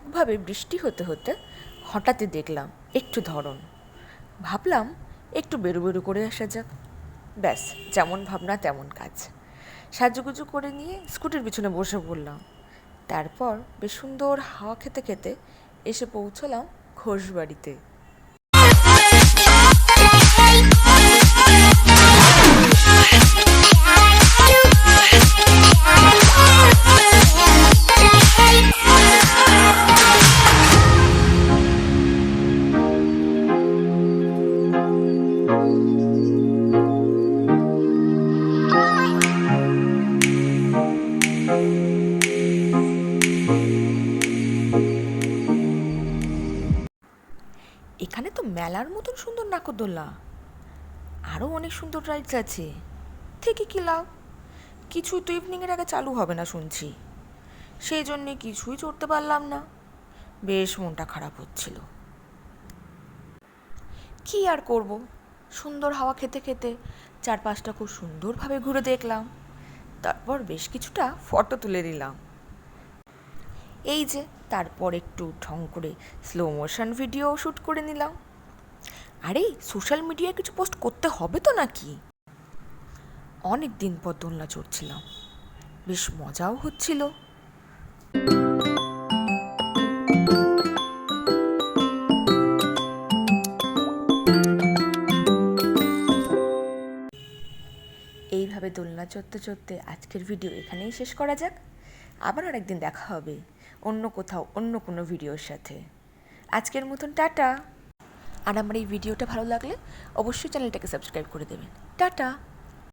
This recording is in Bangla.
একভাবে বৃষ্টি হতে হতে হঠাৎই দেখলাম একটু ধরন। ভাবলাম একটু বেরু বেরু করে আসা যাক। ব্যাস, যেমন ভাবনা তেমন কাজ। সাজুগুজু করে নিয়ে স্কুটির পিছনে বসে পড়লাম। তারপর বেশ সুন্দর হাওয়া খেতে খেতে এসে পৌঁছলাম ঘোষবাড়িতে। এখানে তো মেলার মতন সুন্দর নাকরদোল্লা আরও অনেক সুন্দর রাইডস আছে। থেকে কি লাভ? কিছুই তো ইভিনিংয়ের আগে চালু হবে না শুনছি। সেই জন্যে কিছুই চড়তে পারলাম না। বেশ মনটা খারাপ হচ্ছিল। কি আর করব? সুন্দর হাওয়া খেতে খেতে চারপাশটা খুব সুন্দরভাবে ঘুরে দেখলাম। তারপর বেশ কিছুটা ফটো তুলে নিলাম। এই যে, তারপর একটু ঢং করে স্লো মোশন ভিডিও শ্যুট করে নিলাম। আরে সোশ্যাল মিডিয়ায় কিছু পোস্ট করতে হবে তো নাকি? অনেক দিন পর দোলনা চড়ছিলাম। বেশ মজাও হচ্ছিল। এইভাবে দোলনা চড়তে চড়তে আজকের ভিডিও এখানেই শেষ করা যাক। আবার আরেকদিন দেখা হবে। অন্য কোথাও, অন্য কোনো ভিডিওর সাথে। আজকের মতন টাটা। আর আমার এই ভিডিওটা ভালো লাগলে অবশ্যই চ্যানেলটাকে সাবস্ক্রাইব করে দেবেন। টাটা।